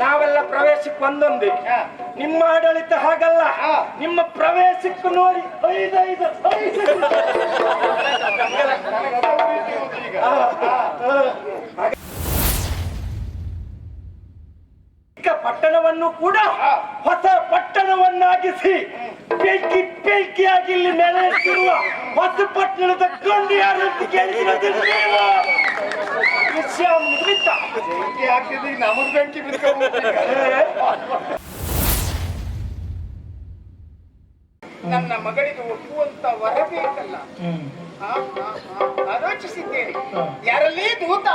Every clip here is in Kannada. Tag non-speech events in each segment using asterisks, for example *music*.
ನಾವೆಲ್ಲ ಪ್ರವೇಶಕ್ಕೆ ಒಂದೊಂದು. ನಿಮ್ಮ ಆಡಳಿತ ಹಾಗಲ್ಲ. ನಿಮ್ಮ ಪ್ರವೇಶಕ್ಕೂ ನೋಡಿ ಐದೈದು. ಪಟ್ಟಣವನ್ನು ಕೂಡ ಹೊಸ ಪಟ್ಟಣವನ್ನಾಗಿಸಿ ಬೆಂಕಿ ಬೆಂಕಿಯಾಗಿ ಇಲ್ಲಿ ನೆಲೆಸಿರುವ ಹೊಸ ಪಟ್ಟಣದ ಗಂಡು ಯಾರು ಅಂತ ಕೇಳಿರೋದು ನೀವು ವಿಷಯ ಮುಗಿತ ಬೆಂಕಿ ಹಾಕಿದ್ರಿ ನಮಗ್ ಬೆಂಕಿ ಬಿದ್ಕೊಂಡು ನನ್ನ ಮಗಳಿಗೆ ಒಪ್ಪುವಂತ ವರ ಬೇಕಲ್ಲ. ಆಲೋಚಿಸಿದ್ದೇನೆ ಯಾರಲ್ಲಿ ದೂತ?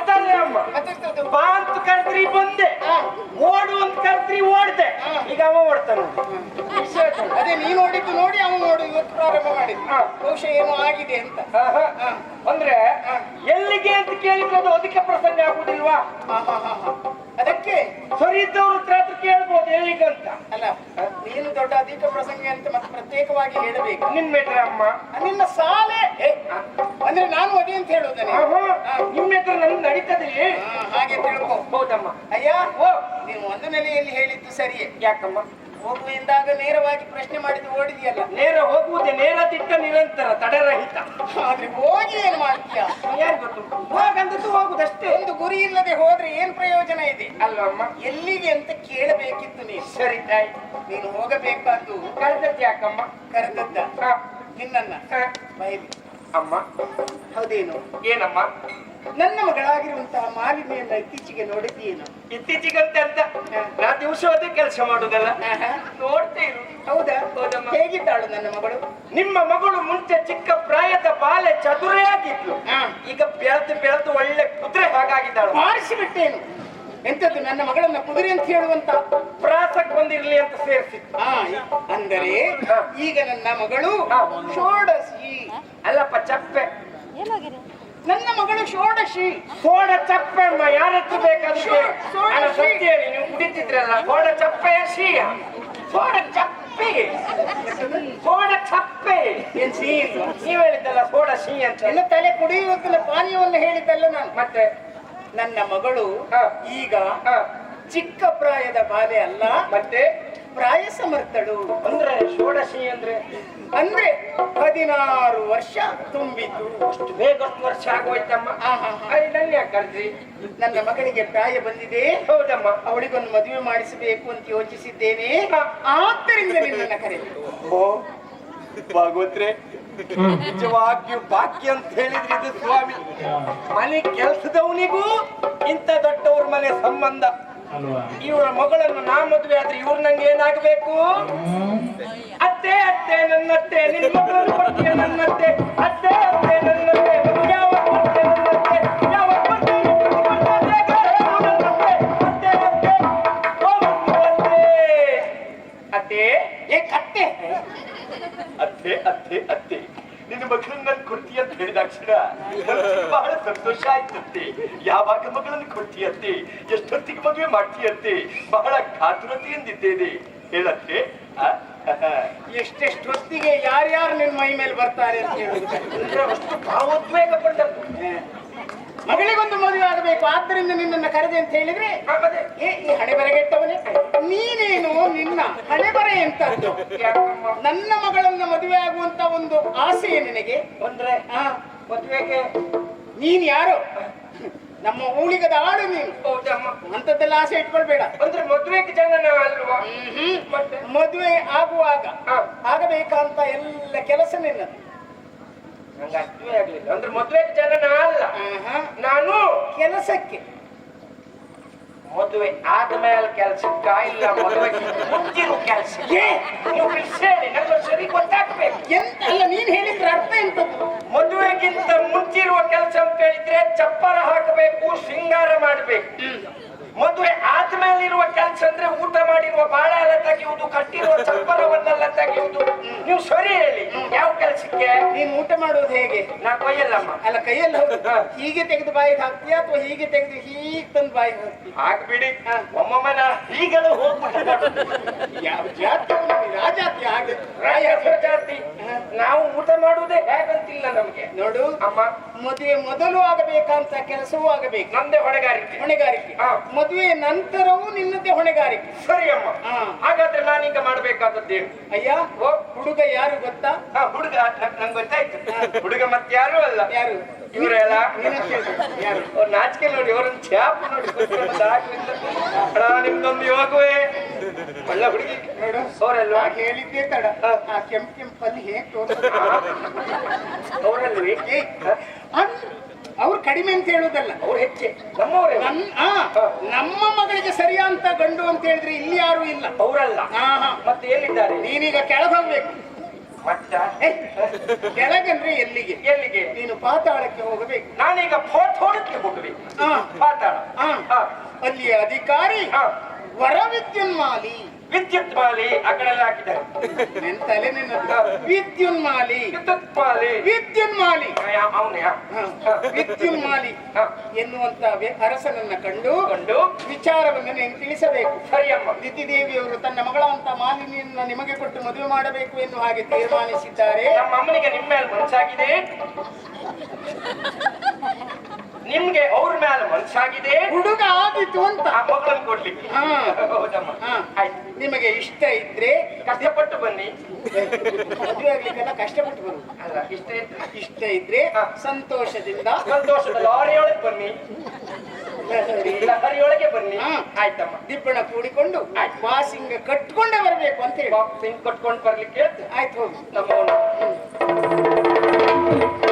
ಬರ್ತೇನೆ ಅಮ್ಮ? ಬಾ ಅಂತ ಕರೆದ್ರಿ ಬಂದೆ. ಓಡು ಅಂತ ಕರೆದ್ರಿ ಓಡ್ದೆ. ಈಗ ಅವ ಓಡ್ತಾನ ಅದೇ ನೀ ನೋಡಿದ್ದು ನೋಡಿ ಅವನು ನೋಡಿ ಇವತ್ತು ಪ್ರಾರಂಭ ಮಾಡಿದ್ದು ಹಾ. ಬಹುಶಃ ಏನೋ ಆಗಿದೆ ಅಂತ. ಅಂದ್ರೆ ಎಲ್ಲಿಗೆ ಅಂತ ಕೇಳಿದ್ರೆ ಅದಕ್ಕೆ ಪ್ರಸಂಗ ಆಗುದಿಲ್ವಾ. ಅದಕ್ಕೆ ಸರಿ ಇದ್ದವ್ರ ಹತ್ರ ಹತ್ರ ಕೇಳ್ಬೋದು ಎಲ್ಲಿಗಂತ ಅಲ್ಲ ನೀನು ದೊಡ್ಡ ಅಧಿಕ ಪ್ರಸಂಗ ಅಂತ ಮತ್ತೆ ಪ್ರತ್ಯೇಕವಾಗಿ ಹೇಳಬೇಕು. ನಿನ್ ಮೇಟ್ರೆ ಅಮ್ಮ. ನಿನ್ನ ಸಾಲೆ ಅಂದ್ರೆ ನಾನು ಅದೇ ಅಂತ ಹೇಳುವುದನೆ ಆಹಾ. ನಿಮ್ಮ ಹತ್ರ ನನ್ ನಡೀತದೆ. ಹಾಗೆ ತಿಳ್ಕೊ. ಹೌದಮ್ಮ. ಅಯ್ಯ ಓ. ನೀವು ಒಂದು ನೆಲೆಯಲ್ಲಿ ಹೇಳಿದ್ದು ಸರಿಯೇ? ಯಾಕಮ್ಮ? ಹೋಗು ಎಂದಾಗ ನೇರವಾಗಿ ಪ್ರಶ್ನೆ ಮಾಡಿದ್ದು ಓಡಿದೆಯಲ್ಲ? ನೇರ ಹೋಗುವುದೇ ನೇರ ತಿಟ್ಟ ನಿರಂತರ ತಡೆರಹಿತ. ಆದ್ರೆ ಹೋಗಿ ಏನ್ ಮಾಡ್ತೀಯ? ಯಾರು ಗೊತ್ತು? ಹೋಗಂತದ್ದು ಹೋಗುದಷ್ಟೇ. ಒಂದು ಗುರಿ ಇಲ್ಲದೆ ಹೋದ್ರೆ ಏನ್ ಪ್ರಯೋಜನ ಇದೆ? ಅಲ್ವಮ್ಮ ಎಲ್ಲಿಗೆ ಅಂತ ಕೇಳಬೇಕಿತ್ತು ನೀ ಸರಿ ತಾಯಿ ನೀನು ಹೋಗಬೇಕಂದು ಕರೆದದ್ದು ಯಾಕಮ್ಮ? ಕರೆದದ್ದ? ನಿನ್ನ ನಿನ್ನನ್ನ. ಬೈಲಿ. ಅಮ್ಮ. ಹೌದೇನು? ಏನಮ್ಮ? ನನ್ನ ಮಗಳಾಗಿರುವಂತಹ ಮಾಲಿನ್ಯನ್ನ ಇತ್ತೀಚೆಗೆ ನೋಡಿದ್ದೀನು ಇತ್ತೀಚೆಗಂತೆ ಅಂತ. ನಾ ದಿವಸ ಅದೇ ಕೆಲಸ ಮಾಡುದಲ್ಲ? ನೋಡ್ತೇ ಇರು. ಹೌದಾ? ಹೌದಮ್ಮ. ಹೇಗಿದ್ದಾಳು ನನ್ನ ಮಗಳು? ನಿಮ್ಮ ಮಗಳು ಮುಂಚೆ ಚಿಕ್ಕ ಪ್ರಾಯದ ಬಾಲೆ ಚದುರೇ ಆಗಿದ್ಲು ಈಗ ಬೆಳೆದು ಬೆಳೆದು ಒಳ್ಳೆ ಕುದುರೆ ಹಾಗಾಗಿದ್ದಾಳು. ಮಾಡಿಸಿಬಿಟ್ಟೇನು ಎಂತದ್ದು ನನ್ನ ಮಗಳನ್ನ ಕುದುರೆ ಅಂತ ಹೇಳುವಂತ? ಪ್ರಾಸಕ್ ಬಂದಿರ್ಲಿ ಅಂತ ಸೇರಿಸಿತ್ತು ಆ, ಅಂದರೆ ಈಗ ನನ್ನ ಮಗಳು ಷೋಡಸಿ ಅಲ್ಲಪ್ಪ ಚಪ್ಪೆ. ನನ್ನ ಮಗಳು ಷೋಡಶಿ. ಸೋಡ ಚಪ್ಪೆ ಅಮ್ಮ ಯಾರ ಹತ್ರ ಬೇಕಾದ್ರೂ. ಸತ್ಯ ಹೇಳಿ ನೀವು ಕುಡಿತಿದ್ರಲ್ಲ ಸೋಡ ಚಪ್ಪೆ ಶೀಯ. ಸೋಡ ಚಪ್ಪೆ. ಸೋಡ ಚಪ್ಪೆ. ಏನ್? ನೀವ್ ಹೇಳಿದ್ದಲ್ಲ ಸೋಡ ಶೀ ಅಂತ. ಎಲ್ಲ ತಲೆ ಕುಡಿಯುವಂತಲ್ಲ ಪಾನೀಯವನ್ನು ಹೇಳಿದ್ದಲ್ಲ ನಾನು. ಮತ್ತೆ? ನನ್ನ ಮಗಳು ಹಾ. ಈಗ ಹ, ಚಿಕ್ಕ ಪ್ರಾಯದ ಬಾಲೆ ಅಲ್ಲ. ಮತ್ತೆ? ಪ್ರಾಯ ಸಮರ್ಥಳು ಅಂದ್ರೆ ಷೋಡಶಿ ಅಂದ್ರೆ? ಅಂದ್ರೆ ಹದಿನಾರು ವರ್ಷ ತುಂಬಿತು. ಅಷ್ಟು ಬೇಗ ಅಷ್ಟು ವರ್ಷ ಆಗೋಯ್ತಮ್ಮ. ಆಹಾ. ಅಲ್ಲಿ ನನ್ನ ಯಾಕೆ ನನ್ನ ಮಗಳಿಗೆ ಪ್ರಾಯ ಬಂದಿದೆ. ಹೌದಮ್ಮ. ಅವಳಿಗೊಂದು ಮದುವೆ ಮಾಡಿಸಬೇಕು ಅಂತ ಯೋಚಿಸಿದ್ದೇನೆ. ಆದ್ದರಿಂದ ನಿನ್ನ ಕರೆ ಓ ಭಾಗವತ್ರೆ ನಿಜವಾಗಿಯೂ ಬಾಕಿ ಅಂತ ಹೇಳಿದ್ರಿ ಇದು ಸ್ವಾಮಿ. ಮನೆ ಕೆಲಸದವನಿಗೂ ಇಂಥ ದೊಡ್ಡವ್ರ ಮನೆ ಸಂಬಂಧ. ಇವರ ಮಗಳನ್ನು ನಾ ಮದುವೆ ಆದ್ರೆ ಇವ್ರು ನಂಗೆ ಏನಾಗಬೇಕು? ಅತ್ತೆ ಅತ್ತೆ ನನ್ನತ್ತೆ ನಿನ್ನ ಮಗಳನ್ನು ಕೊಡ್ತೀಯ ನನ್ನತ್ತೆ. ಅತ್ತೆ ಅತ್ತೆ ನನ್ನತ್ತೆ. ನಿನ್ನ ಮಗಳನ್ನ ನನ್ ಕೊಡ್ತೀಯ ಅಂತ ಹೇಳಿದಾಕ್ಷಣ ಬಹಳ ಸಂತೋಷ ಆಯ್ತಂತೆ. ಯಾವಾಗ ಮಗಳನ್ನು ಕೊಡ್ತೀಯಂತೆ ಎಷ್ಟೊತ್ತಿಗೆ ಮದುವೆ ಮಾಡ್ತೀಯಂತೆ ಬಹಳ ಕಾತುರತೆಯಿಂದಿದ್ದೇನೆ ಹೇಳತ್ತೆ? ಎಷ್ಟೆಷ್ಟು ಹೊತ್ತಿಗೆ ಯಾರ್ಯಾರು ನಿನ್ನ ಮೈ ಮೇಲೆ ಬರ್ತಾರೆ ಅಂತ ಅಂದ್ರೆ ಅಷ್ಟು ಭಾವೋದ್ವೇಗ ಆಗಬೇಕು ಆದ್ದರಿಂದ ನಿನ್ನನ್ನ ಕರೆದೆ ಅಂತ ಹೇಳಿದ್ರೆ ಏ ಈ ಹಣೆ ಬರಗೆಟ್ಟವನೇ? ನೀನೇನು ನಿನ್ನ ಹಣೆ ಬರೆ ಎಂತದ್ದು ಯಾಕಮ್ಮ? ನನ್ನ ಮಗಳನ್ನ ಮದುವೆ ಆಗುವಂತ ಒಂದು ಆಸೆ ನಿನಗೆ? ಬಂದ್ರೆ ಆ, ಮದುವೆಗೆ? ನೀನ್ ಯಾರು? ನಮ್ಮ ಊಳಿಗದ ಆಳು ನೀನು. ಅಂತದ್ದೆಲ್ಲ ಆಸೆ ಇಟ್ಕೊಳ್ಬೇಡ. ಅಂದ್ರೆ ಮದುವೆಗೆ ಜನ ಅಲ್ವಾ? ಮದುವೆ ಆಗುವಾಗ. ಆಗಬೇಕಂತ ಎಲ್ಲ ಕೆಲಸ ನಿನ್ನದು. ನಂಗೆ ಅರ್ಥವೇ ಆಗ್ಲಿಲ್ಲ. ಅಂದ್ರೆ ಮದುವೆಗೆ ಜನನ ಅಲ್ಲ. ನಾನು ಕೆಲಸಕ್ಕೆ. ಮದುವೆ ಆದ್ಮೇಲೆ ಕೆಲ್ಸಕ್ಕ ಇಲ್ಲ ಮದುವೆ ಮುಂದಿನ ಕೆಲ್ಸಕ್ಕೆ. ನೀವು ಹೇಳಿ ಸರಿ ಗೊತ್ತಾಗ್ಬೇಕು. ಎಂತ? ಅಲ್ಲ ನೀನ್ ಹೇಳಿದ್ರ ಅರ್ಥ ಎಂತ? ಮದುವೆಗಿಂತ ಮುಂಚಿರುವ ಕೆಲಸ ಅಂತ ಹೇಳಿದ್ರೆ ಚಪ್ಪರ ಹಾಕಬೇಕು ಶೃಂಗಾರ ಮಾಡ್ಬೇಕು. ಮದುವೆ ಆದ್ಮೇಲೆ ಇರುವ ಕೆಲಸ ಅಂದ್ರೆ ಊಟ ಮಾಡಿರುವ ಬಾಳ ಎಲ್ಲ ತೆಗೆಯುವುದು ಕಟ್ಟಿರುವ ಚಪ್ಪರವನ್ನೆಲ್ಲ ತೆಗೆಯುವುದು. ನೀವು ಸರಿ ಹೇಳಿ ಯಾವ ಕೆಲಸಕ್ಕೆ? ನೀನು ಊಟ ಮಾಡೋದು ಹೇಗೆ? ನಾ ಕೈಯಲ್ಲಮ್ಮ ಅಲ್ಲ ಕೈಯಲ್ಲಿ ಹೌದು. ಹೀಗೆ ತೆಗೆದು ಬಾಯಿಗೆ ಹಾಕ್ತೀಯಾ ಅಥವಾ ಹೀಗೆ ತೆಗೆದು ಹೀಗೆ ತಂದು ಬಾಯಿಗೆ ಹಾಕ್ತೀಯ? ಹಾಕ್ಬಿಡಿ. ಒಮ್ಮೊಮ್ಮನ ಈಗಲೂ ಹೋಗ್ಬಿಟ್ಟು ಯಾವ ಜಾತಿ? ರಾಜಾತಿ ಆ ಜಾತಿ ಹಾಗೆ ರಾಯರ ಜಾತಿ ನಾವು ಊಟ ಮಾಡುವುದೇ ಹೇಗಂತಿಲ್ಲ ನಮಗೆ. ನೋಡು ಅಮ್ಮ ಮದುವೆ ಮೊದಲು ಆಗಬೇಕಂತ ಕೆಲಸವೂ ಆಗಬೇಕು. ನಂದೇ ಹೊಣೆಗಾರಿಕೆ. ಹೊಣೆಗಾರಿಕೆ. ಹಾ. ಮದುವೆ ನಂತರವೂ ನಿನ್ನದೇ ಹೊಣೆಗಾರಿಕೆ. ಸರಿ ಅಮ್ಮ. ಹಾ. ಹಾಗಾದ್ರೆ ನಾನೀಗ ಮಾಡ್ಬೇಕಾದದ್ದೇನು ಅಯ್ಯ ಓ. ಹುಡುಗ ಯಾರು ಗೊತ್ತಾ? ಹಾ, ಹುಡುಗ ನ- ನಂಗ್ ಗೊತ್ತಾಯ್ತು. ಹುಡುಗ ಮತ್ತೆ ಯಾರು ಅಲ್ಲ? ಯಾರು? ಇವರೆಲ್ಲ. ಯಾರು? ಅವ್ರ್ ನಾಚಿಕೆ ನೋಡಿ ಅವರೊಂದು ಚಾಪ್ ನೋಡಿ. ಕೂತ್ಕೊಂಡು ದಾಖಲಿಂದ. ಅಣ್ಣ ನಿಮ್ದೊಂದು ಯೋಗವೇ. ಒಳ್ಳೆ ಹುಡುಗಿ. ನೋಡು ಅವರಲ್ವಾ ಆ ಹೇಳಿದ್ದೇ ತಡ. ಆ ಕೆಂಪ್ ಕೆಂಪಲ್ಲಿ ಹೇಗೆ ಅವರಲ್ವೇ ಅವ್ರು ಕಡಿಮೆ ಅಂತ ಹೇಳುದಲ್ಲ. ಅವ್ರು ಹೆಚ್ಚೆ. ನಮ್ಮವರೇ ನಮ್ಮ ಮಗಳಿಗೆ ಸರಿಯಾದಂತ ಗಂಡು ಅಂತ ಹೇಳಿದ್ರೆ ಇಲ್ಲಿ ಯಾರು ಇಲ್ಲ. ಅವರಲ್ಲ. ಹಾ ಹಾ. ಮತ್ತೆ ಎಲ್ಲಿದ್ದಾರೆ? ನೀನೀಗ ಕೆಳಗೆ ಹೋಗ್ಬೇಕು. ಕೆಳಗಂದ್ರೆ ಎಲ್ಲಿಗೆ? ಎಲ್ಲಿಗೆ? ನೀನು ಪಾತಾಳಕ್ಕೆ ಹೋಗಬೇಕು. ನಾನೀಗ ಹೋಗಬೇಕು. ಪಾತಾಳ. ಹಾ. ಹಾ. ಅಲ್ಲಿ ಅಧಿಕಾರಿ ಹಾ. ವರವಿದ್ಯುನ್ಮಾಲಿ. ವಿದ್ಯುತ್ ಮಾಲಿ ಆ ಕಡೆ ಎಲ್ಲ ಹಾಕಿದ್ದಾರೆ. ನಿನ್ ತಲೆ ನಿನ್ನ ವಿದ್ಯುನ್ಮಾಲಿ. ವಿದ್ಯುತ್ ಮಾಲಿ ವಿದ್ಯುನ್ಮಾಲಿ. ವಿದ್ಯುನ್ಮಾಲಿ ಎನ್ನುವಂತ ಅರಸನನ್ನ ಕಂಡು ಕಂಡು ವಿಚಾರವನ್ನು ನೀನು ತಿಳಿಸಬೇಕು. ಸರಿಯಮ್ಮ. ದಿತಿದೇವಿಯವರು ತನ್ನ ಮಗಳಂತ ಮಾಲಿನಿಯನ್ನ ನಿಮಗೆ ಕೊಟ್ಟು ಮದುವೆ ಮಾಡಬೇಕು ಎನ್ನುವ ಹಾಗೆ ತೀರ್ಮಾನಿಸಿದ್ದಾರೆ. ನಮ್ಮ ಅಮ್ಮನಿಗೆ ನಿಮ್ಮ ಮೇಲೆ ಮನಸ್ಸಾಗಿದೆ. ನಿಮ್ಗೆ ಅವ್ರ ಮೇಲೆ ಮನ್ಸಾಗಿದೆ? ಹುಡುಗ ಆಗಿತ್ತು ಅಂತ. ಆ ಮಗಳನ್ನು ಕೊಡ್ಲಿಕ್ಕೆ ಹಾ. ಹೌದಮ್ಮ. ಹಾ. ಆಯ್ತು. ನಿಮಗೆ ಇಷ್ಟ ಇದ್ರೆ ಕಷ್ಟಪಟ್ಟು ಬನ್ನಿ. ಮದುವೆ ಆಗ್ಲಿಕ್ಕೆಲ್ಲ ಕಷ್ಟಪಟ್ಟು ಬರುದು ಅಲ್ಲ ಇಷ್ಟ ಇದ್ರೆ. ಇಷ್ಟ ಇದ್ರೆ ಸಂತೋಷದಿಂದ. ಸಂತೋಷದ ಲಾರಿಯೊಳಗೆ ಬನ್ನಿ. ಲಹರಿಯೊಳಗೆ ಬನ್ನಿ. ಹಾ. ಆಯ್ತಮ್ಮ. ದಿಬ್ಬಣ ಕೂಡಿಕೊಂಡು ಆಯ್ತು. ವಾಸಿಂಗ ಕಟ್ಕೊಂಡೇ ಬರಬೇಕು ಅಂತ ಹೇಳಿ. ಬಾಕ್ಸಿಂಗ್ ಕಟ್ಕೊಂಡು ಬರ್ಲಿಕ್ಕೆ ಹೇಳ್ತೆ. ಆಯ್ತು ಹೋಗಿ. ಅಮ್ಮ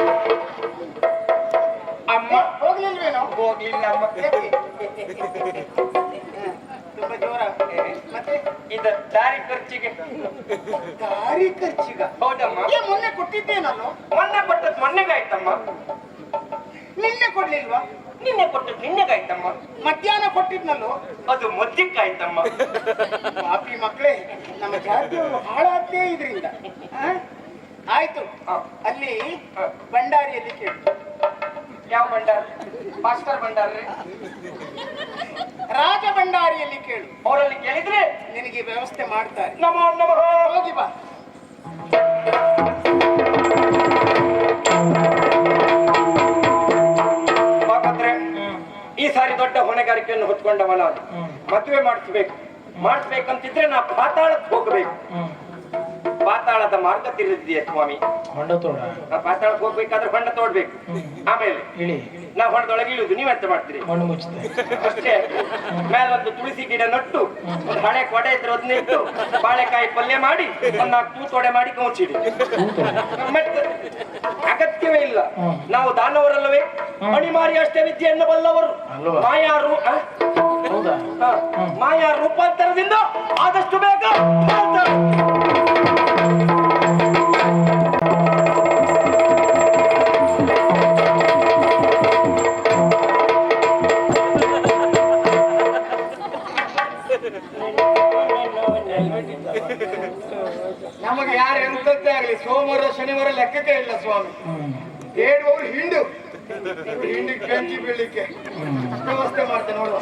ಹೋಗ್ಲಿಲ್ವೇನೋ? ಹೋಗ್ಲಿಲ್ಲ ತುಂಬಾ ಜೋರ ಮತ್ತೆ ಇದು ದಾರಿ ಖರ್ಚಿಗೆ. ದಾರಿ ಖರ್ಚಿಗ? ಹೌದಮ್ಮ. ಏ ಮೊನ್ನೆ ಕೊಟ್ಟಿದ್ದೇನಲ್ಲೋ? ಮೊನ್ನೆ ಕೊಟ್ಟದ್ ಮೊನ್ನೆಗಾಯ್ತಮ್ಮ. ನಿನ್ನೆ ಕೊಡ್ಲಿಲ್ವಾ? ನಿನ್ನೆ ಕೊಟ್ಟದ್ ನಿನ್ನೆಗಾಯ್ತಮ್ಮ. ಮಧ್ಯಾಹ್ನ ಕೊಟ್ಟಿದ್ನಲ್ಲೋ? ಅದು ಮದ್ಯಕ್ಕಾಯ್ತಮ್ಮ ಪಾಪಿ ಮಕ್ಕಳೇ ನಮ್ಮ ಜಾತಿಯವರು ಹಾಳಾಗ್ತೇ ಇದರಿಂದ. ಆಯ್ತು. ಅಲ್ಲಿ. ಭಂಡಾರಿಯಲ್ಲಿ ಕೇಳು ಯಾವ ಭಂಡಾರ? ಮಾಸ್ಟರ್ ಭಂಡಾರ ರಾಜ ಭಂಡಾರಿಯಲ್ಲಿ ಕೇಳು. ಅವರಲ್ಲಿ ಕೇಳಿದ್ರೆ ನಿನಗೆ ವ್ಯವಸ್ಥೆ ಮಾಡ್ತಾರೆ. ನಮೋ ನಮಃ. ಹೋಗಿ ಬಾ. ಈ ಸಾರಿ ದೊಡ್ಡ ಹೊಣೆಗಾರಿಕೆಯನ್ನು ಹೊತ್ಕೊಂಡವಲ್ಲ ಮದುವೆ ಮಾಡಿಸ್ಬೇಕು. ಮಾಡಿಸ್ಬೇಕಂತಿದ್ರೆ ನಾ ಪಾತಾಳಕ್ಕೆ ಹೋಗ್ಬೇಕು. ಪಾತಾಳದ ಮಾರ್ಗ ತಿಳಿದಿದೆಯಾ ಸ್ವಾಮಿ? ಹೊಂಡ ತೋಡ. ಪಾತಾಳಕ್ಕೆ ಹೋಗ್ಬೇಕಾದ್ರೆ ಹೊಂಡ ತೋಡ್ಬೇಕು. ಆಮೇಲೆ ಇಳಿ. ನಾ ಹೊಂಡದೊಳಗೆ ಇಳುದು ನೀವೆಂತ ಮಾಡ್ತೀರಿ? ಮಣ್ಣು ಮುಚ್ಚುತ್ತೆ. ಅಷ್ಟೇ. ಮೇಲೊಂದು ತುಳಸಿ ಗಿಡ ನಟ್ಟು ಒಂದು ಹಳೆ ಕೊಡೆ ಇದ್ರೆ ಅದನ್ನ ಇಟ್ಟು ಬಾಳೆಕಾಯಿ ಪಲ್ಯ ಮಾಡಿ ಒಂದ್ ನಾಲ್ಕು ತೂತೊಡೆ ಮಾಡಿ ಕೌಚಿಡಿ. ಅಗತ್ಯವೇ ಇಲ್ಲ. ನಾವು ದಾನವರಲ್ಲವೇ? ಮಣಿಮಾರಿ ಅಷ್ಟೇ ವಿದ್ಯೆಯನ್ನು ಬಲ್ಲವರು? ಮಾಯಾರು ಮಾಯಾ ರೂಪಾಂತರದಿಂದ ಆದಷ್ಟು ಬೇಗ ಸೋಮವಾರ ಶನಿವಾರ ಲೆಕ್ಕಕ್ಕೆ ಇಲ್ಲ ಸ್ವಾಮಿ. ಹೇಳುವವರು ಹಿಂಡು. ಹಿಂಡಿ ಹಿಂಡಿಗೆ ಬೆಂಕಿ ಬೀಳಲಿಕ್ಕೆ ವ್ಯವಸ್ಥೆ ಮಾಡ್ತೇನೆ ನೋಡುವ.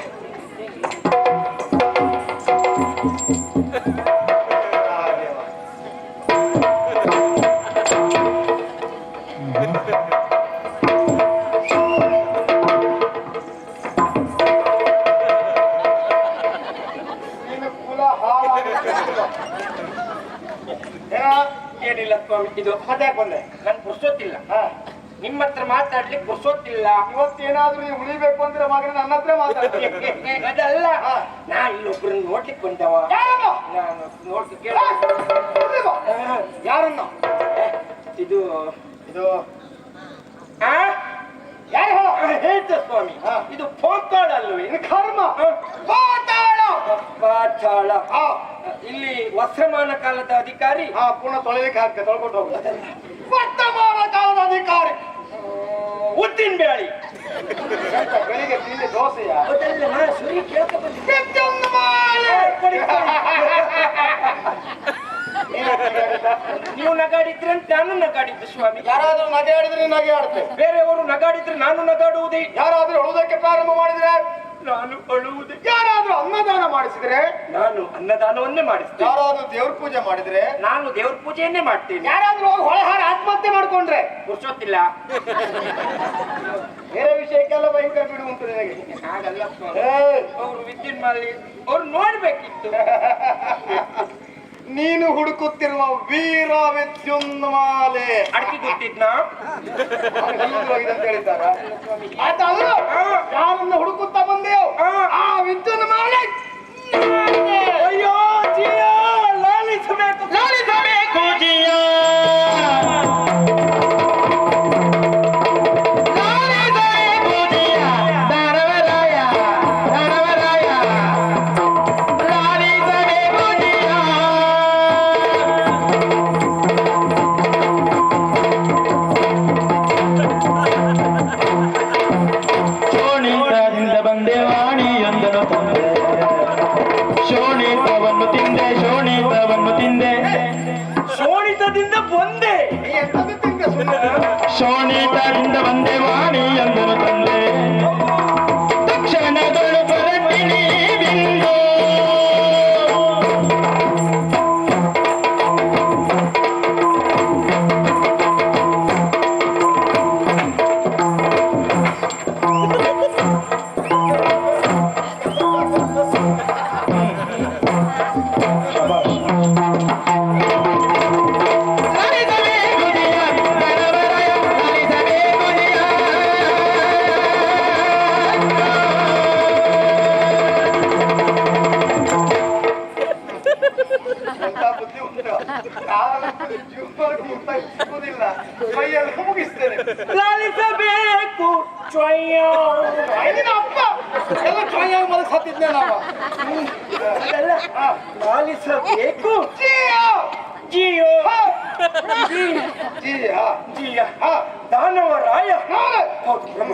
ಹತ್ರ ಮಾತಾಡ್ಲಿಕ್ಕೆ ಪುರ್ಸೊತ್ತಿಲ್ಲ ಇವತ್ತೇನಾದ್ರೂ ನೀವು ಉಳಿಬೇಕು ಅಂದ್ರೆ ಮಗನ ನನ್ನ ಹತ್ರ ಮಾತಾಡ್ತೀನಿ. *laughs* ಅದಲ್ಲ. ನಾ ಇಲ್ಲೊಬ್ರನ್ನ ನೋಡ್ಲಿಕ್ಕೆ ಬಂದವ. ಯಾರನ್ನು? ನಾನು ನೋಡ್ಲಿಕ್ಕೆ ಕೇಳ ಯಾರನ್ನು? ಇದು ಇದು. ಆ? ಯಾರು? ಹೇಳ ಆ, ಸ್ವಾಮಿ. ಇದು ಪೋತಾಳ ಅಲ್ವೇ? ಇದು ಕರ್ಮ. ಪಾತಾಳ ಹಾ. ಇಲ್ಲಿ ವಸ್ತ್ರಮಾನ ಕಾಲದ ಅಧಿಕಾರಿ? ಹಾ ಪುನಃ ತೊಳೆಲಿಕ್ಕೆ ಹಾಕ್ತೆ ತೊಳ್ಕೊಂಡು ಹೋಗು. ವರ್ತಮಾನ ಕಾಲದ ಅಧಿಕಾರಿ. ಉದ್ದಿನ ಬ್ಯಾಳಿ ಬೆಳಿಗ್ಗೆ ತಿಂಡಿ ನೀವು ನಗಾಡಿದ್ರೆ ನಾನು ನಗಾಡಿದ್ದು ಸ್ವಾಮಿ. ಯಾರಾದ್ರೂ ನಗೆ ಆಡಿದ್ರೆ ನಗೆ ಆಡ್ತೇವೆ ಬೇರೆಯವರು ನಗಾಡಿದ್ರೆ ನಾನು ನಗಾಡುವುದೇ. ಯಾರಾದ್ರೂ ಉಳುವುದಕ್ಕೆ ಪ್ರಾರಂಭ ಮಾಡಿದ್ರೆ ನಾನು ಅಳುವುದೇ ಯಾರಾದ್ರೂ ಅನ್ನದಾನ ಮಾಡಿಸಿದ್ರೆ ನಾನು ಅನ್ನದಾನವನ್ನೇ ಮಾಡಿಸ್ತೇನೆ. ಯಾರಾದ್ರೂ ದೇವ್ರ ಪೂಜೆ ಮಾಡಿದ್ರೆ ನಾನು ದೇವ್ರ ಪೂಜೆಯನ್ನೇ ಮಾಡ್ತೀನಿ. ಯಾರಾದ್ರೂ ಹೊಳೆಹಾರ ಆತ್ಮಹತ್ಯೆ ಮಾಡ್ಕೊಂಡ್ರೆ ಪುರ್ಸೊತ್ತಿಲ್ಲ ಬೇರೆ ವಿಷಯಕ್ಕೆಲ್ಲ ಭಯಂಕರ ಬಿಡು ಉಂಟು ನಿನಗೆ. ಹಾಗಲ್ಲ. ಅವರು ವಿದ್ಯುತ್ ಮಾಲಿ ಅವ್ರು ನೋಡ್ಬೇಕಿತ್ತು. *laughs* ನೀನು ಹುಡುಕುತ್ತಿರುವ ವೀರ ವಿದ್ಯುನ್ಮಾಲೆ. ಅಡಿಕೆ ಹೀಗಿರೋಗಿದೆ ಅಂತ ಹೇಳಿದ್ದಾರ ಆಯ್ತಲ್ಲ ಯಾರನ್ನ ಹುಡುಕುತ್ತಾ ಬಂದೆಯೋ ಆ. ಆ ವಿದ್ಯುನ್ಮಾಲೆ. ಶೋಣಿತದಿಂದ ಬಂದೆ ನೀ ಎಂತದ್ದು ತಿಂದೆ ಸುಮ್ಮನೆ ಇಂಥ ಕೈಯಲ್ಲಿ ಮುಗಿಸ್ತೇನೆ ಲಾಲಿಸಬೇಕು ಅಪ್ಪ. ಎಲ್ಲ ಚೆನ್ನಾಗಿ ಮನಸ್ಸು ಹತ್ತಿದ್ದೆ ನಾವು. ಲಾಲಿಸಬೇಕು ಜಿಯೋ. ಜಿಯೋ. ಜಿಯಾ. ಜಿಯ. ಹಾ. ದಾನವರಾಯ. ನಾನು ಹೌದು ಬ್ರಹ್ಮ.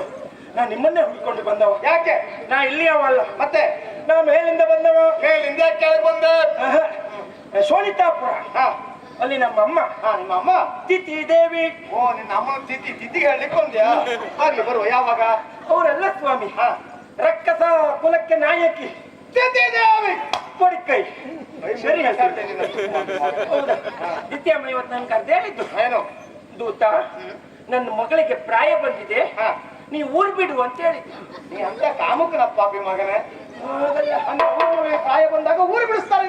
ನಾ ನಿಮ್ಮನ್ನೇ ಹುಡ್ಕೊಂಡು ಬಂದವ. ಯಾಕೆ? ನಾ ಇಲ್ಲಿಯವಲ್ಲ. ಮತ್ತೆ? ನಾ ಮೇಲಿಂದ ಬಂದವ. ಮೇಲಿಂದ ಕೆಳಗೆ ಬಂದ. ಸೋನಿತಾಪುರ ಹಾ. ಅಲ್ಲಿ ನಮ್ಮ ಅಮ್ಮ ಹಾ ನಿಮ್ಮ ಅಮ್ಮ ತಿಥಿ ದೇವಿ. ಓ ನಿನ್ನ ಅಮ್ಮ ತಿಥಿ ತಿಥಿಗೆ ಹೇಳಲಿಕ್ಕೆ ಒಂದ್ಯಾ ಬರ್ಲಿ ಬರುವ ಯಾವಾಗ? ಅವರೆಲ್ಲ ಸ್ವಾಮಿ. ಹಾ. ರಕ್ಕಸ ಕುಲಕ್ಕೆ ನಾಯಕಿ. ತಿಥಿ ದೇವಿ. ಕೊಡಿಕೈ. ಸರಿ ಹೇಳ್ತೀನಿ. ನಿನ್ನ ಹೌದಾ? ನಿತ್ಯಮ್ಮ ಇವತ್ತು ನನ್ ಕರ್ದು ಹೇಳಿದ್ದು. ಏನು? ದೂತ ನನ್ನ ಮಗಳಿಗೆ ಪ್ರಾಯ ಬಂದಿದೆ. ಹಾ. ನೀ ಊರ್ ಬಿಡು ಅಂತ ಹೇಳಿ ನೀ ಅಂತ ಕಾಮಕನಪ್ಪ ಪಾಪಿ ಮಗನೇ ಪ್ರಾಯ ಬಂದಾಗ ಊರು ಬಿಡಿಸ್ತಾರೆ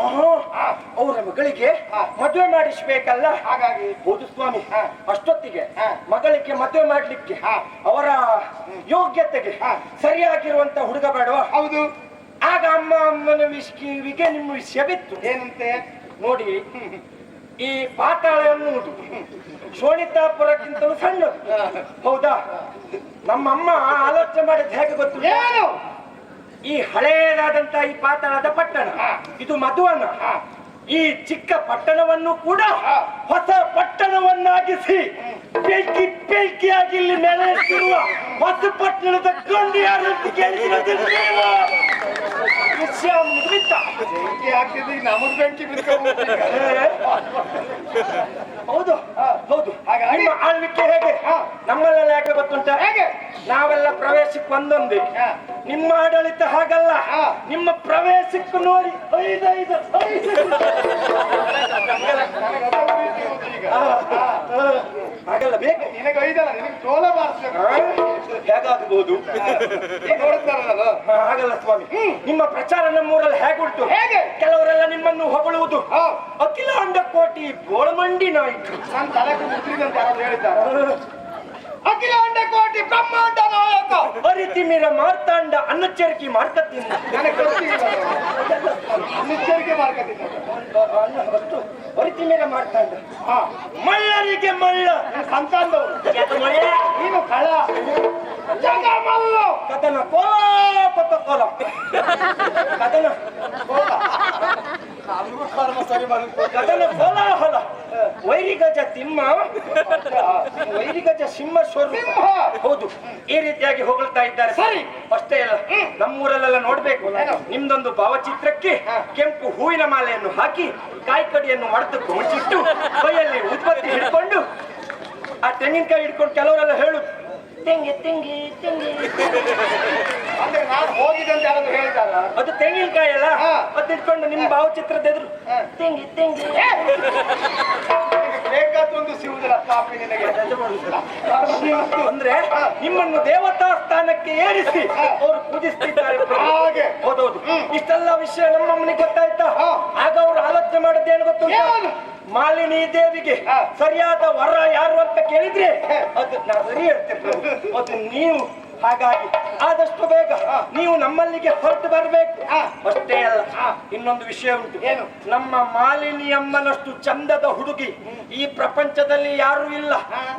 ಆಹಾ. ಅವರ ಮಗಳಿಗೆ. ಮದುವೆ ಮಾಡಿಸ್ಬೇಕಲ್ಲ? ಹಾಗಾಗಿ. ಹೌದು ಸ್ವಾಮಿ. ಅಷ್ಟೊತ್ತಿಗೆ. ಮಗಳಿಗೆ ಮದುವೆ ಮಾಡ್ಲಿಕ್ಕೆ. ಅವರ ಯೋಗ್ಯತೆಗೆ. ಸರಿಯಾಗಿರುವಂತ ಹುಡುಗ ಬೇಡವ? ಹೌದು. ಆಗ ಅಮ್ಮ ಅಮ್ಮನ ವಿಷಯವಿಗೆ ನಿಮ್ಮ ವಿಷಯ ಬಿತ್ತು ಏನಂತೆ? ನೋಡಿ ಈ ಪಾತಾಳ ಎನ್ನುವುದು ಶೋಣಿತಾಪುರಕ್ಕಿಂತಲೂ ಸಣ್ಣದು. ಹೌದಾ? ನಮ್ಮಮ್ಮ ಆಲೋಚನೆ ಮಾಡಿದ ಹೇಗೆ ಗೊತ್ತು ಏನು? ಈ ಹಳೆಯದಾದಂತಹ ಈ ಪಾತಾಳದ ಪಟ್ಟಣ ಇದು ಮಧುವನ. ಈ ಚಿಕ್ಕ ಪಟ್ಟಣವನ್ನು ಕೂಡ ಹೊಸ ಪಟ್ಟಣವನ್ನಾಗಿಸಿ ಬೆಂಕಿ ಬೆಂಕಿಯಾಗಿ ಇಲ್ಲಿ ನೆಲೆಸಿರುವ ಹೊಸ ಪಟ್ಟಣದ ಬೆಂಕಿ ನಮಗ್ ಬೆಂಕಿ ಹೌದು. ಹೌದು. ಹಾಗಾಗಿ? ನಿಮ್ಮ ಆಳ್ವಿಕೆ ಹೇಗೆ. ನಮ್ಮಲ್ಲೆಲ್ಲ ಯಾಕೆ ಗೊತ್ತುಂಟ? ಹೇಗೆ? ನಾವೆಲ್ಲ ಪ್ರವೇಶಕ್ಕೆ ಒಂದೊಂದೇ. ನಿಮ್ಮ ಆಡಳಿತ ಹಾಗಲ್ಲ. ನಿಮ್ಮ ಪ್ರವೇಶಕ್ಕೂ ನೋಡಿ ಐದೈದು. ಹಾಗಲ್ಲ ಬೇಕು. ನಿನಗೆ ಐದಲ್ಲ ನಿನಗೆ ಹೇಗಾಗಬಹುದು ಹಾಗಲ್ಲ ಸ್ವಾಮಿ. ನಿಮ್ಮ ಪ್ರಚಾರ ನಮ್ಮೂರಲ್ಲಿ ಹೇಗುಂಟು? ಹೇಗೆ? ಕೆಲವರೆಲ್ಲ ನಿಮ್ಮನ್ನು ಹೊಗಳುವುದು. ಅಖಿಲ ಅಖಿಲಾಂಡ ಕೋಟಿ ಬೋಳಮಂಡಿ ನಾಯಕ. ನಾನು ತಲೆಗೆ ಯಾರು ಹೇಳಿದ್ದಾರೆ? ಅಖಿಲಾಂಡ ಕೋಟಿ ಬ್ರಹ್ಮಾಂಡ ನಾಯಕ! ಅರಿತಿಮಿರ ಮಾರ್ತಾಂಡ ಅನ್ನಚ್ಚರಿಕೆ ಮಾರ್ಕತ್ತಿನ ನನಗೆ ಗೊತ್ತಿಲ್ಲ ನಿಚ್ಚರಿಕೆ ಮಾರ್ಕತ್ತಿನ ಅರಿತಿಮಿರ ಮಾರ್ತಾಂಡ. ಹಾ. ಮಳ್ಳರಿಗೆ ಮಳ್ಳ. ಸಂತಾನದವರು. ನೀನು ಕಳ ಜಗಮಲ್ಲ! ಕದನ ಕೋಲ ಕೊತ್ತ ಕೋಲ. ಕದನ ಕೋಲ. ಕರ್ಮ ಸರಿ ಮಾಡುತ್ತೆ ಗಗನ ಕೋಲಾಹಲ ವೈರಿಗಜ ತಿಮ್ಮ. ವೈರಿಗಜ ಸಿಂಹ ಸ್ವರೂಪ! ಹೌದು. ಈ ರೀತಿಯಾಗಿ ಹೊಗಳ್ತಾ ಇದ್ದಾರೆ. ಸರಿ. ಅಷ್ಟೇ ಅಲ್ಲ ನಮ್ಮೂರಲ್ಲೆಲ್ಲ ನೋಡ್ಬೇಕು. ನಿಮ್ಮದೊಂದು ನಿಮ್ದೊಂದು ಭಾವಚಿತ್ರಕ್ಕೆ ಕೆಂಪು ಹೂವಿನ ಮಾಲೆಯನ್ನು ಹಾಕಿ ಕಾಯಿ ಕಡಿಯನ್ನು ಮಡತಕ್ಕೆ ಮುಚ್ಚಿಟ್ಟು ಕೈಯಲ್ಲಿ ಉತ್ಪತ್ತಿ ಹಿಡ್ಕೊಂಡು ಆ ತೆಂಗಿನಕಾಯಿ ಹಿಡ್ಕೊಂಡು ಕೆಲವರೆಲ್ಲ ಹೇಳು ತೆಂಗಿ ತೆಂಗಿ ತೆಂಗಿ. ಅಂದ್ರೆ ನಾನು ಹೋಗಿದೆ ಅಂತ ಯಾರಾದ್ರೂ ಹೇಳಿದಾರ ಅದು ತೆಂಗಿನಕಾಯಿ ಅಲ್ಲ ಹಾ. ಅದು ಇಟ್ಕೊಂಡು ನಿಮ್ಮ ಭಾವಚಿತ್ರದ ಎದುರು. ತೆಂಗಿ ತೆಂಗಿ. ಬೇಕಾದೊಂದು ಸಿಗುದಿಲ್ಲ ಪಾಪಿ ನಿನಗೆ. ಅಂದ್ರೆ ನಿಮ್ಮನ್ನು ದೇವತಾ ಸ್ಥಾನಕ್ಕೆ ಏರಿಸಿ ಅವರು ಪೂಜಿಸ್ತಿದ್ದಾರೆ ಪ್ರಭು. ಹಾಗೆ. ಹೌದೌದು ಇಷ್ಟೆಲ್ಲ ವಿಷಯ ನಮ್ಮಮ್ಮನಿಗೆ ಗೊತ್ತಾಯ್ತಾ? ಹಾ. ಆಗ ಅವರು ಆಲೋಚನೆ ಮಾಡೋದೇನು ಗೊತ್ತು ಏನು? ಮಾಲಿನಿ ದೇವಿಗೆ. ಸರಿಯಾದ ವರ ಯಾರು ಅಂತ ಕೇಳಿದ್ರೆ ಅದು ನಾ ಸರಿ ಹೇಳ್ತೇನೆ. ಅದು ನೀವು ಹಾಗಾಗಿ ಆದಷ್ಟು ಬೇಗ ನೀವು ನಮ್ಮಲ್ಲಿಗೆ ಹೊರಟು ಬರಬೇಕು. ಅಷ್ಟೇ ಅಲ್ಲ. ಇನ್ನೊಂದು ವಿಷಯ ಉಂಟು. ಏನು? ನಮ್ಮ ಮಾಲಿನಿ ಅಮ್ಮನಷ್ಟು ಚಂದದ ಹುಡುಗಿ ಈ ಪ್ರಪಂಚದಲ್ಲಿ ಯಾರು ಇಲ್ಲ.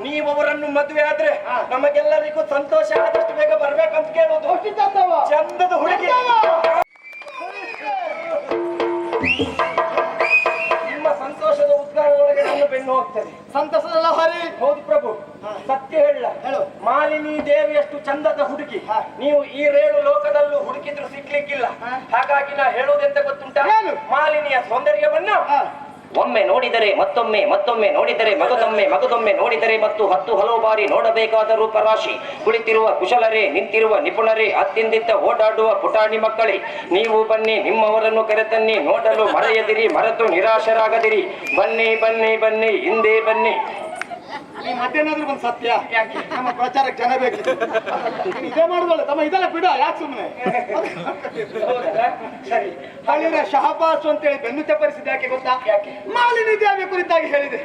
ನೀವು ಅವರನ್ನು ಮದುವೆ ಆದ್ರೆ ನಮಗೆಲ್ಲರಿಗೂ ಸಂತೋಷ ಆದಷ್ಟು ಬೇಗ ಬರ್ಬೇಕಂತ ಕೇಳೋದು ಚಂದದ ಹುಡುಗಿ. ಉದ್ಗಾರದೊಳಗೆ ನನ್ನ ಬೆನ್ನು ಹೋಗ್ತದೆ ಸಂತಸದಲ್ಲ ಹರಿ ಹೌದು ಪ್ರಭು ಸತ್ಯ ಹೇಳ. ಹೇಳು. ಮಾಲಿನಿ ದೇವಿಯಷ್ಟು ಚಂದದ ಹುಡುಗಿ. ನೀವು ಈ ರೇಳು ಲೋಕದಲ್ಲೂ ಹುಡುಕಿದ್ರು ಸಿಗ್ಲಿಕ್ಕಿಲ್ಲ ಹಾಗಾಗಿ ನಾ ಹೇಳೋದೆಂತ ಗೊತ್ತುಂಟ? ಮಾಲಿನಿಯ ಸೌಂದರ್ಯವನ್ನ. ಒಮ್ಮೆ ನೋಡಿದರೆ ಮತ್ತೊಮ್ಮೆ ಮತ್ತೊಮ್ಮೆ ನೋಡಿದರೆ ಮಗದೊಮ್ಮೆ ಮಗದೊಮ್ಮೆ ನೋಡಿದರೆ ಮತ್ತು ಹತ್ತು ಹಲವು ಬಾರಿ ನೋಡಬೇಕಾದ ರೂಪರಾಶಿ ಕುಳಿತಿರುವ ಕುಶಲರೇ, ನಿಂತಿರುವ ನಿಪುಣರೇ, ಅತ್ತಿಂದಿತ್ತ ಓಡಾಡುವ ಪುಟಾಣಿ ಮಕ್ಕಳೇ, ನೀವು ಬನ್ನಿ, ನಿಮ್ಮವರನ್ನು ಕರೆತನ್ನಿ, ನೋಡಲು ಮರೆಯದಿರಿ, ಮರೆತು ನಿರಾಶರಾಗದಿರಿ. ಬನ್ನಿ ಬನ್ನಿ ಬನ್ನಿ, ಹಿಂದೆ ಬನ್ನಿ. ಈ ಮತ್ತೇನಾದ್ರೂ ಒಂದು ಸತ್ಯ. ನಮ್ಮ ಪ್ರಚಾರಕ್ಕೆ ಜನ ಬೇಕು. ಇದೇ ಮಾಡುದಲ್ಲ ತಮ್ಮ ಇದೆಲ್ಲ ಬಿಡ ಯಾಕೆ ಸುಮ್ಮನೆ? ಸರಿ. ಶಹಬಾಸ್ ಅಂತ ಹೇಳಿ ಬೆನ್ನು ಚಪ್ಪರಿಸಿದ ಯಾಕೆ ಗೊತ್ತಾ? ಮಾಲಿನ್ಯ ಮಾಲಿನಿ ದೇವಿ ಕುರಿತಾಗಿ ಹೇಳಿದೆ.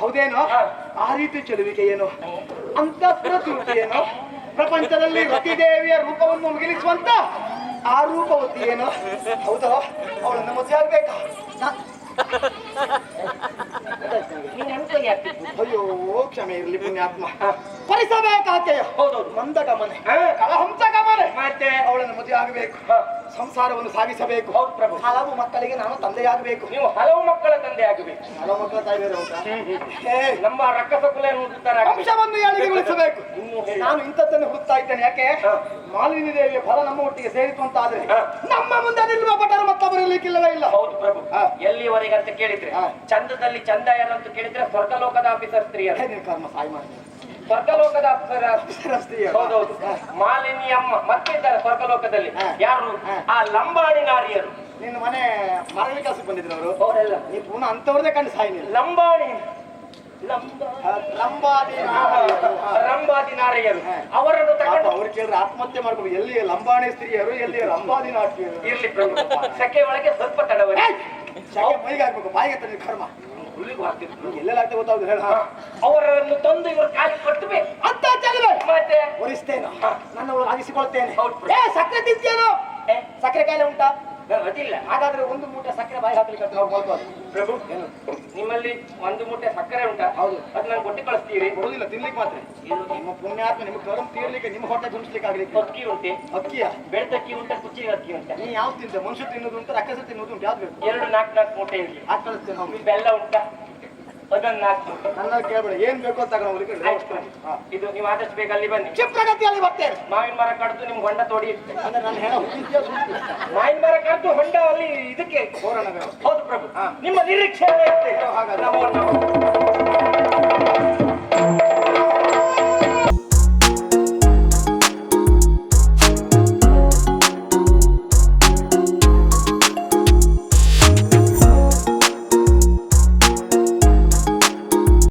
ಹೌದೇನೋ? ಆ ರೀತಿ ಚೆಲುವಿಕೆ ಏನು? ಅಂತ ಏನು? ಪ್ರಪಂಚದಲ್ಲಿ ರತಿದೇವಿಯ ರೂಪವನ್ನು ಮುಗಿಲಿಸುವಂತ ಆ ರೂಪವತಿ ಏನು? ಹೌದೋ? ಅವಳನ್ನು ಮದುವೆ ಆಗ್ಬೇಕಾ? ನೀನ್ ಅಯ್ಯೋ ಕ್ಷಮೆ ಇರಲಿ ಪುಣ್ಯಾತ್ಮ. ಪರಿಸಬೇಕಾಕೆಯ ಹೌದೌದು. ಮಂದ ಗಮನೆ. ಹಾ. ಕಲಹಂಸ ಗಮನೆ. ಮತ್ತೆ? ಅವಳನ್ನು ಮದುವೆ ಆಗಬೇಕು. ಸಂಸಾರವನ್ನು ಸಾಗಿಸಬೇಕು. ಹೌದು ಪ್ರಭು. ಹಲವು ಮಕ್ಕಳಿಗೆ ನಾನು ತಂದೆಯಾಗಬೇಕು. ನೀವು ಹಲವು ಮಕ್ಕಳ ತಂದೆ ಆಗಬೇಕು ಹಲವು ಮಕ್ಕಳ ತಾಯಿ ಬೇರೆ ನಮ್ಮ ರಕ್ಕಸ ಕುಲ ಏಳಿಗೆಗೊಳಿಸಬೇಕು ಇನ್ನು ಹೇಳಿ. ನಾನು ಇಂಥದ್ದನ್ನು ಹುಡುಕ್ತಾ ಇದ್ದೇನೆ. ಯಾಕೆ? ಹಾ. ಮಾಲಿನಿ ದೇವಿಯ ಫಲ ನಮ್ಮ ಒಟ್ಟಿಗೆ ಸೇರಿತು ಅಂತ ಆದ್ರೆ ನಮ್ಮ ಮುಂದೆ ನಿಲ್ಲುವ ಪಟ್ಟರು ಮತ್ತೊಬ್ಬರು ಇರ್ಲಿಕ್ಕಿಲ್ಲವೇ ಇಲ್ಲ. ಹೌದು ಪ್ರಭು. ಎಲ್ಲಿವರೆಗೆ ಅಂತ ಕೇಳಿದ್ರೆ. ಚಂದದಲ್ಲಿ ಚಂದ ಯಾರಂತ ಕೇಳಿದ್ರೆ ಸ್ವರ್ಗಲೋಕದ ಆಫೀಸರ್ ಸ್ತ್ರೀಯರು. ಸ್ವರ್ಗಲೋಕದ. ಹೌದೌದು. ಮಾಲಿನಿ ಅಮ್ಮ ಮತ್ತೆ ಇದ್ದಾರೆ ಸ್ವರ್ಗಲೋಕದಲ್ಲಿ. ಯಾರು? ಆ ಲಂಬಾಣಿ ನಾರಿಯರು ನಿನ್ನ ಮನೆ ಮರಳಿ ಕೆಲಸಕ್ಕೆ ಬಂದಿದ್ರು ಅವರು. ಅವರೆಲ್ಲ ನೀವು ಪುನಃ ಅಂತವ್ರದೇ ಕಂಡು ಸಾಯಿನಿ ಲಂಬಾಡಿ. ರಂಬಾದಿ ನಾರಿಯರು ಅವರನ್ನು ತಗೊಂಡು ಅವ್ರು ಕೇಳಿದ್ರೆ ಆತ್ಮಹತ್ಯೆ ಮಾಡ್ಕೊಂಡು ಎಲ್ಲಿ ಲಂಬಾಣಿ ಸ್ತ್ರೀಯರು ಎಲ್ಲಿ ಲಂಬಾದಿ ನಾಟಿಯರು ಇರ್ಲಿ ಸೆಕೆ ಒಳಗೆ ಸ್ವಲ್ಪ ತಡವರಿ. ಮೈಗೆ ಹಾಕ್ಬೇಕು ಬಾಯಿಗೆ ತಂದ್ರೆ ಕರ್ಮ. ಹುಲಿಗೂ ಹಾಕ್ತಿದ್ರು ನಿಮ್ಗೆ ಎಲ್ಲೆಲ್ಲ ಆಗ್ತದೆ ಗೊತ್ತಾಗುದು? ಹೇಳ ಅವರನ್ನು ತಂದು ಇವರು ಕಾಲಿ ಕಟ್ಟಬೇಕು ಅಂತ ಚೆಲುವೆ ಮತ್ತೆ? ಒರಿಸ್ತೇನೆ. ನನ್ನವಳು ಆಗಿಸಿಕೊಳ್ತೇನೆ ಹೌದು. ಏ ಸಕ್ಕರೆ ತಿಂತೇನೋ ಸಕ್ಕರೆ ಕಾಯಿಲೆ ಉಂಟಾ? ಅದಿಲ್ಲ. ಹಾಗಾದ್ರೆ ಒಂದು ಮೂಟೆ ಸಕ್ಕರೆ ಬಾಯಿ ಹಾಕ್ಲಿಕ್ಕೆ ಅಂತ ನಾವು ಮಾಡ್ಬೋದು ಪ್ರಭು ನಿಮ್ಮಲ್ಲಿ ಒಂದು ಮೂಟೆ ಸಕ್ಕರೆ ಉಂಟಾ? ಹೌದು. ಅದು ನಾನು ಕೊಟ್ಟು ಕಳಿಸ್ತೀರಿ? ಕೊಡುದಿಲ್ಲ ತಿನ್ಲಿಕ್ಕೆ ಮಾತ್ರ. ಇದು ನಿಮ್ಮ ಪುಣ್ಯಾತ್ಮ ನಿಮ್ಗೆ ಕರ್ಮ ತೀರ್ಲಿಕ್ಕೆ ನಿಮ್ಮ ಹೊಟ್ಟೆ ತುಂಬಿಸ್ಲಿಕ್ಕೆ ಆಗ್ಲಿಕ್ಕೆ. ಅಕ್ಕಿ ಉಂಟೆ. ಅಕ್ಕಿಯ? ಬೆಳ್ತಕ್ಕಿ ಉಂಟ ಕುಚ್ಚಿ ಅಕ್ಕಿ ಉಂಟ? ನೀ ಯಾವ್ದು ತಿಂತೆ ಮನುಷ್ಯ ತಿನ್ನೋದು ಉಂಟು ರಕ್ಕಸ ತಿನ್ನೋದು ಉಂಟು? ಯಾವ್ದು ಬೇಕು? ಎರಡು ನಾಲ್ಕು ನಾಲ್ಕು ಮೂಟೆ ಇರಲಿ. ಹಾಕಿ ಕಳಿಸ್ತೇನೆ ಬೆಲ್ಲ ಉಂಟ? ನನ್ನ ಕೇಳಬೇಡ ಏನ್ ಬೇಕು ಇದು ನೀವು ಆದಷ್ಟು ಬೇಗ ಅಲ್ಲಿ ಬನ್ನಿ. ಕ್ಷಿಪ್ರಗತಿಯಲ್ಲಿ ಬರ್ತೇನೆ ಮಾವಿನ ಮರ ಕಡ್ದು ನಿಮ್ಗೆ ಹೊಂಡ ತೋಡಿ ಅಂದ್ರೆ ನನ್ನ ಹೆಣ ಹುಟ್ಟಿದ್ಯಾ ಸುಮ್ನೆ? ಮಾವಿನ ಮರ ಕಡ್ದು ಹೊಂಡ ಅಲ್ಲಿ ಇದಕ್ಕೆ ತೋರಣವೇ. ಹೌದು ಪ್ರಭು. ನಿಮ್ಮ ನಿರೀಕ್ಷೆ ಹಾಗಾದ್ರೆ.